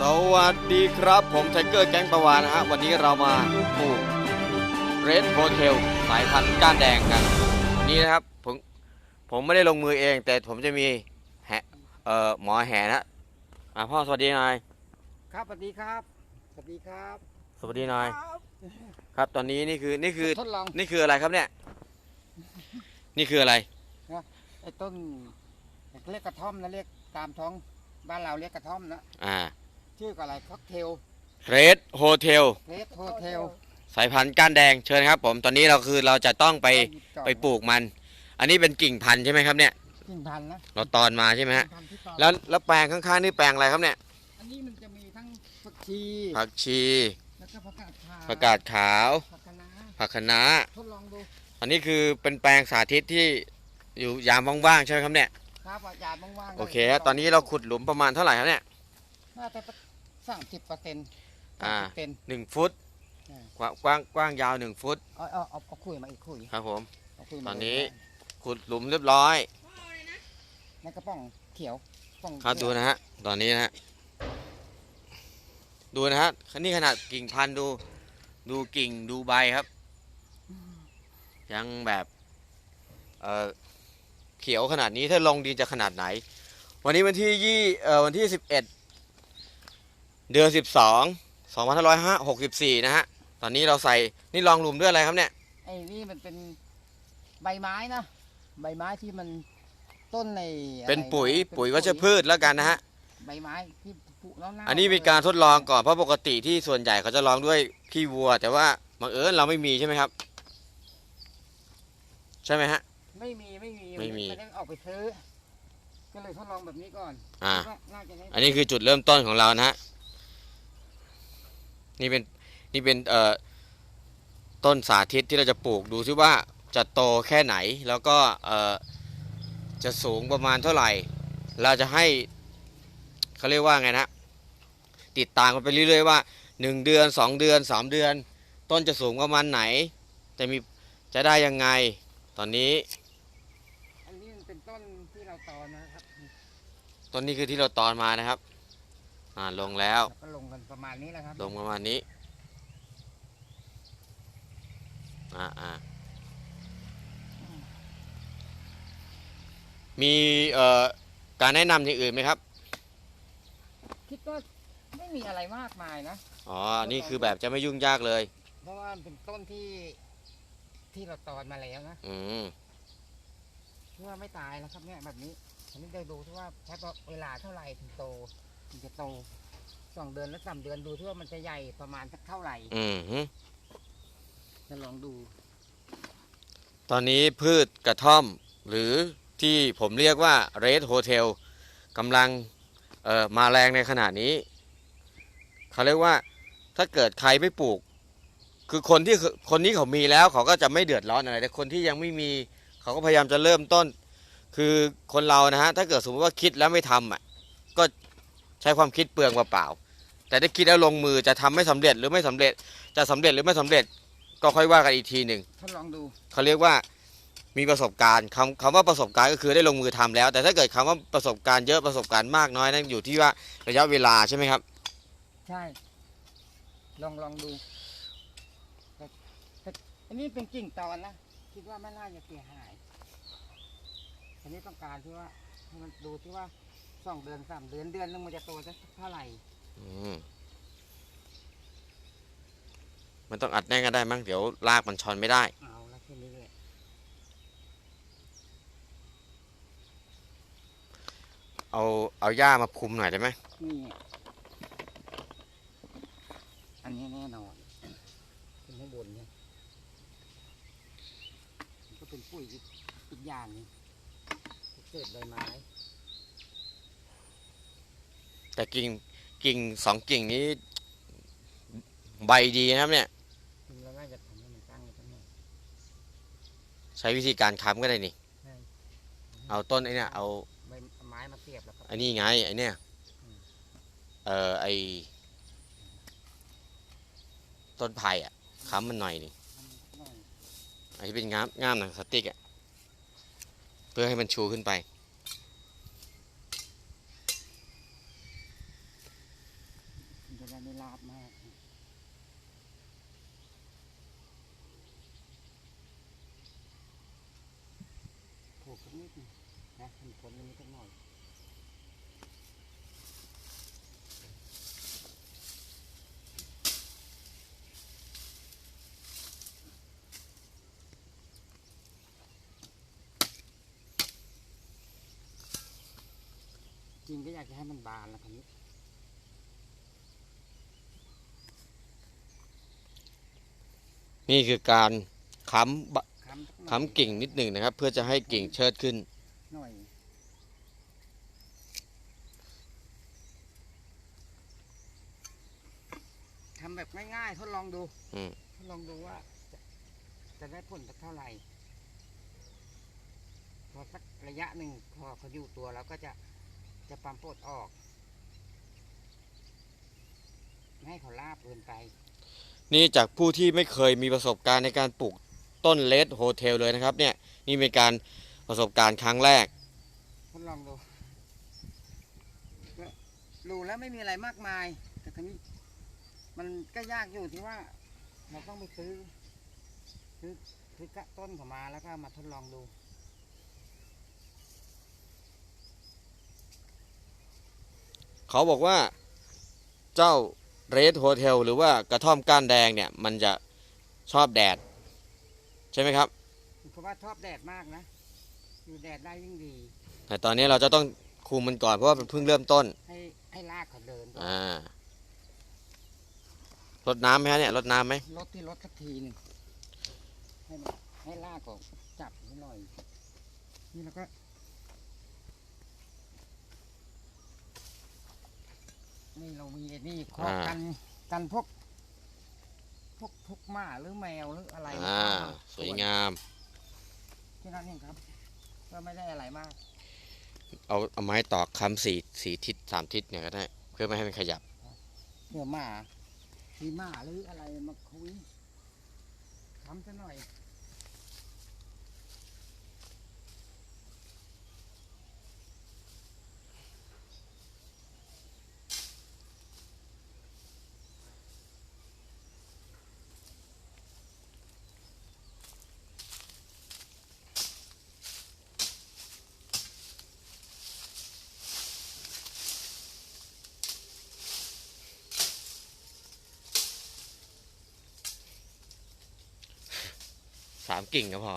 สวัสดีครับ ผมไทเกอร์แก๊งประวานนะฮะ วันนี้เรามาปลูกเรดโฮเทลสายพันธุ์ก้านแดงกันวันนี้นะครับผมผมไม่ได้ลงมือเอง แต่ผมจะมีแหเอ่อหมอแห่นะอะพ่อสวัสดีหน่อยครับสวัสดีครับ สวัสดีครับสวัสดีหน่อยครับตอนนี้นี่คือนี่คือทดลองนี่คืออะไรครับเนี่ย นี่คืออะไรไอ้ต้นเรียกกระท่อมนะเรียกตามท้องบ้านเราเรียกกระท่อมนะอ่า ชื่ออะไรค็อกเทลเรดโฮเทลเรดโฮเทลสายพันธุ์ก้านแดงเชิญครับ ผมตอนนี้เราคือเราจะต้องไปไปปลูกมัน อันนี้เป็นกิ่งพันธุ์ใช่ไหมครับเนี่ยกิ่งพันธุ์นะเราตอนมาใช่ไหมฮะกิ่งพันธุ์ที่ต่อแล้วแล้วแปลงข้างๆนี่แปลงอะไรครับเนี่ยอันนี้มันจะมีทั้งผักชีผักชีแล้วก็ผักกาดขาวผักกาดขาวผักคะน้าผักคะน้าทดลองดูอันนี้คือเป็นแปลงสาธิตที่อยู่ยามว่างๆใช่ไหมครับเนี่ยครับอาจารย์ว่างๆโอเคฮะตอนนี้เราขุดหลุมประมาณเท่าไหร่ครับเนี่ยน่าจะ สามสิบเปอร์เซ็นต์อ่าเซนหนึ่งฟุตอ่ากว้างกว้างกว้างยาวหนึ่งฟุตเอาเอาเอาเอาคุยมาอีกคุยครับผมเอาคุยมาตอนนี้ขุดหลุมเรียบร้อยในกระป๋องเขียวกระป๋องครับเขีดูยวนะฮะตอนนี้นะฮะดูนะฮะนี่ขนาดกิ่งพันธุ์ดู ดูกิ่งดูใบครับ ยังแบบเออเขียวขนาดนี้ถ้าลงดินจะขนาดไหน วันนี้วันที่ยี่เอ่อวันที่สิบเอ็ด เดือนสิบสองสองพันห้าร้อยห้าหกสิบสี่นะฮะ ตอนนี้เราใส่นี่ลองหลุมด้วยอะไรครับเนี่ย ไอ้นี่มันเป็นใบไม้นะ ใบไม้ที่มันต้นในอะไรเป็นปุ๋ยะปุ๋ยวัชพืชแล้วกันนะฮะ ใบไม้ที่ผุแล้วเน่าอันนี้เป็นการทดลองก่อนเพราะปกติที่ส่วนใหญ่เขาจะลองด้วยขี้วัว แต่ว่าบังเอิญเราไม่มีใช่ไหมครับ ใช่ไหมฮะ ไม่มีไม่มีไม่มีนได้ออกไปซื้อก็เลยทดลองแบบนี้ก่อนอ่า คิดว่าน่าจะได้อันนี้คือจุดเริ่มต้นของเรานะฮะ นี่เป็นนี่เป็นเอ่อต้นสาธิตที่เราจะปลูกดูซิว่าจะโตแค่ไหนแล้วก็เอ่อจะสูงประมาณเท่าไหร่ เราจะให้เขาเรียกว่าไงนะติดตามกันไปเรื่อยๆว่าหนึ่งเดือนสองเดือนสามเดือน ต้นจะสูงประมาณไหน จะมีจะได้ยังไงตอนนี้อันนี้มันเป็นต้นที่เราตอนนะครับต้นนี้คือที่เราตอนมานะครับ อ่าลงแล้วเราก็ลงกันประมาณนี้แหละครับลงประมาณนี้ อ่าอ่ามีเอ่อการแนะนำอย่างอื่นไหมครับ คิดว่าไม่มีอะไรมากมายนะ อ๋อ นี่คือแบบจะไม่ยุ่งยากเลย เพราะว่ามันเป็นต้นที่ที่เราตอนมาแล้วนะอืมเพื่อไม่ตายแล้วครับเนี่ยแบบนี้อันนี้จะดูที่ว่าใช้เวลาเท่าไหร่ถึงโตถึง จะโตสองเดือนและสามเดือนดูที่ว่ามันจะใหญ่ประมาณสักเท่าไหร่อืมฮึจะลองดู ตอนนี้พืชกระท่อม หรือที่ผมเรียกว่า Red Hotel กำลังเอ่อมาแรงในขณะนี้ เขาเรียกว่าถ้าเกิดใครไม่ปลูก คือคนที่คนนี้เขามีแล้วเขาก็จะไม่เดือดร้อนอะไร แต่คนที่ยังไม่มีเขาก็พยายามจะเริ่มต้น คือคนเรานะฮะถ้าเกิดสมมติว่าคิดแล้วไม่ทำอะก็ ใช้ความคิดเปลืองเปล่าๆแต่ถ้าคิดแล้วลงมือจะทำไม่สำเร็จหรือไม่สำเร็จ จะสำเร็จหรือไม่สำเร็จ ก็ค่อยว่ากันอีกทีหนึ่งทดลองดูเขาเรียกว่ามีประสบการณ์คำคำว่าประสบการณ์ก็คือได้ลงมือทำแล้ว แต่ถ้าเกิดคำว่าประสบการณ์เยอะประสบการณ์มากน้อยนั่นอยู่ที่ว่าระยะเวลาใช่ไหมครับ ใช่ ลองลองดูแต่แต่อันนี้เป็นกิ่งตอนนะคิดว่าไม่น่าจะเสียหาย อันนี้ต้องการที่ว่าให้มันดูที่ว่า สองเดือนสามเดือนเดือนนึงมันจะโตสักเท่าไหร่อืมมันต้องอัดแน่นกันได้มั้งเดี๋ยวลากมันชอนไม่ได้ เอาละแค่นี้เลยเอาเอาหญ้ามาคุมหน่อยได้ไหมนี่อันนี้แน่นอนเป็นข้างบนเนี่ยมันก็เป็นปุ๋ยอีกอีกอย่างหนึงเศษใบไม้ แต่กิ่งกิ่งสองกิ่งนี้ ใบดีนะครับเนี่ยคุณเราน่าจะทำให้มันตั้งไว้ตั้งหน่อยใช้วิธีการค้ำก็ได้นี่ใช่เอาต้นไอ้เนี่ยเอาใบไม้มาเสียบแล้วก็ไอ้นี่ไงไอ้เนี่ยอืมเอ่อไอ้ต้นไผ่อะค้ำมันหน่อยนี่ทำหน่อยไอ้ที่เป็นง่ามง่ามหนังสติ๊กอะเพื่อให้มันชูขึ้นไป น ได้ไม่ลาบมาก ผูกสักนิดนึงนะมันผลนิดสักหน่อยจริงก็อยากจะให้มันบานแล้วคันนี้นี่คือการค้ำ ค้ำสักหน่อยค้ำกิ่งนิดหนึ่งนะครับ เพื่อจะให้กิ่งเชิดขึ้น หน่อยทำแบบง่ายๆทดลองดูอืม ทดลองดูว่าจะจะได้ผลสักเท่าไหร่ พอสักระยะหนึ่งพอเขาอยู่ตัวแล้วก็จะจะปั๊มปลดออกไม่ให้เขาลาบเกินไป นี่จากผู้ที่ไม่เคยมีประสบการณ์ในการปลูก ต้นเลดโฮเทลเลยนะครับเนี่ยนี่เป็นการประสบการณ์ครั้งแรกทดลองดูก็ดูแล้วไม่มีอะไรมากมาย แต่ครั้นี้มันก็ยากอยู่ที่ว่า เราต้องไปซื้อซื้อซื้อกะต้นเขามาแล้วก็มาทดลองดูเขาบอกว่าเจ้าเรดโฮเทลหรือว่ากระท่อมก้านแดงเนี่ย มันจะชอบแดด ใช่ไหมครับเพราะว่าชอบแดดมากนะอยู่แดดได้ยิ่งดี แต่ตอนนี้เราจะต้องคุมมันก่อนเพราะว่ามันเพิ่งเริ่มต้น ให้ให้ลากเขาเดินก่อนอ่ารดน้ำไหมฮะเนี่ยรดน้ำไหมรถที่รถสักทีหนึ่งให้มันให้ลากก็จับนิดหน่อย นี่แล้วก็นี่เรามีไอ้นี่ครอบกันกันพวก พวกพวกหมาหรือแมวหรืออะไรอ่าเข้มสวยงามแค่นั้นเองครับ ก็ไม่ได้อะไรมาก เอาเอาไม้ตอกคำสี่สี่ทิศสามทิศเนี่ยก็ได้ เพื่อไม่ให้มันขยับเดี๋ยวหมามีหมาหรืออะไรมาคุยทำซะหน่อยามกิ่งก็พอ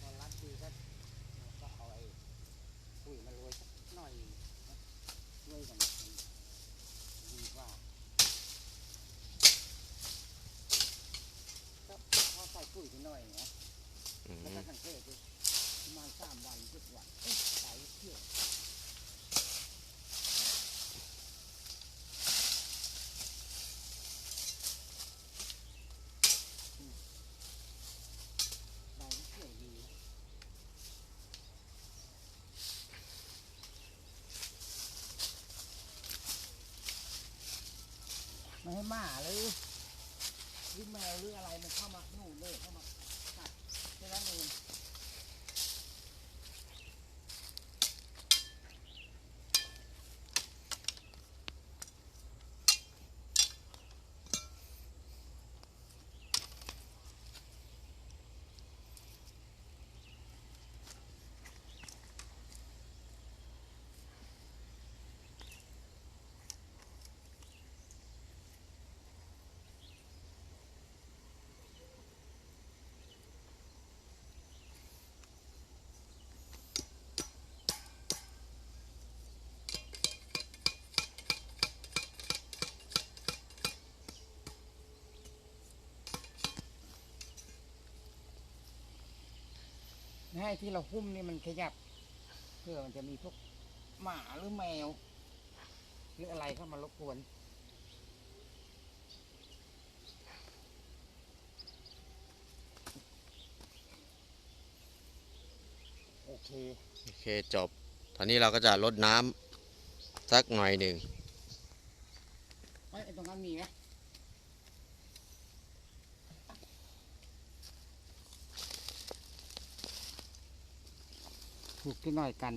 ตอนรัดดีก็ก็เอาไอ้ปุ๋ยมาโรยสักหน่อยนะช่วยกันดีกว่าก็พอใส่ปุ๋ยไปหน่อยนะอืแล้วก็สังเกตดูประมาณสามวันเจ็ดวันเอ๊ะใส่เที่ยวอืมใบมันเที่ยวดี ไม่ให้หมาหรือหรือแมวหรืออะไรมันเข้ามาหนูเลยเข้ามากัดแค่นั้นเอง ให้ที่เราหุ้มนี่มันขยับ เพื่อมันจะมีพวกหมาหรือแมว หรืออะไรเข้ามารบกวนโอเค โอเคจบ ตอนนี้เราก็จะลดน้ำสักหน่อยหนึ่งเอ้ยไอ้ตรงนั้นมีไหม ถูกที่น่อยกัน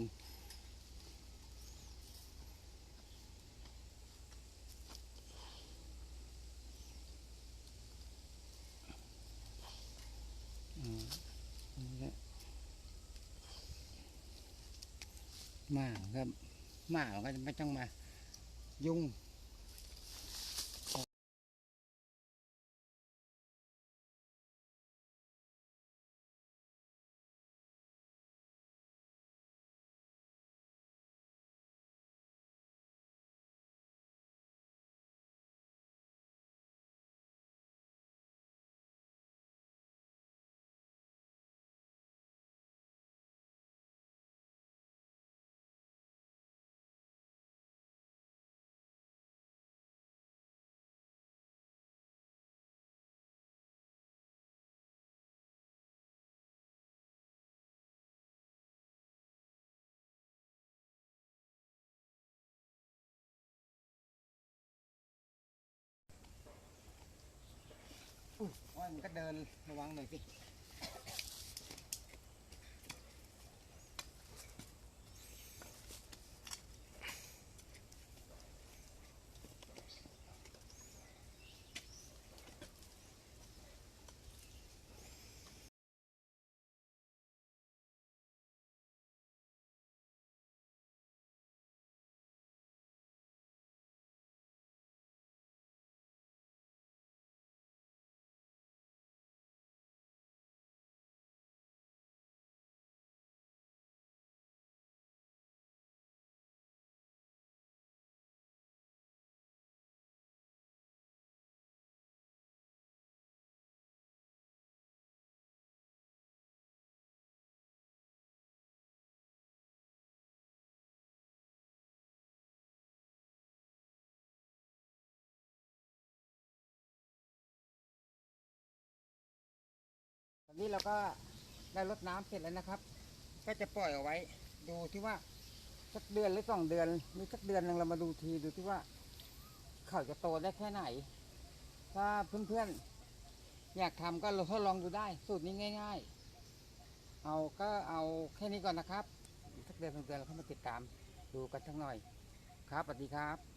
มนี่แหละหมาหมาก็ไม่ต้องมายุ่ง มันก็เดินระวังหน่อยสิ นี้เราก็ได้รดน้ำเสร็จแล้วนะครับ ก็จะปล่อยเอาไว้ ดูที่ว่าสักเดือนหรือสองเดือนหรือสักเดือนหนึ่งเรามาดูทีดูที่ว่า เขาจะโตได้แค่ไหน ถ้าเพื่อนๆอยากทำก็เราทดลองดูได้ สูตรนี้ง่าย ๆ เอาก็เอาแค่นี้ก่อนนะครับสักเดือนสองเดือนเราเข้ามาติดตามดูกันสักหน่อย ครับสวัสดีครับ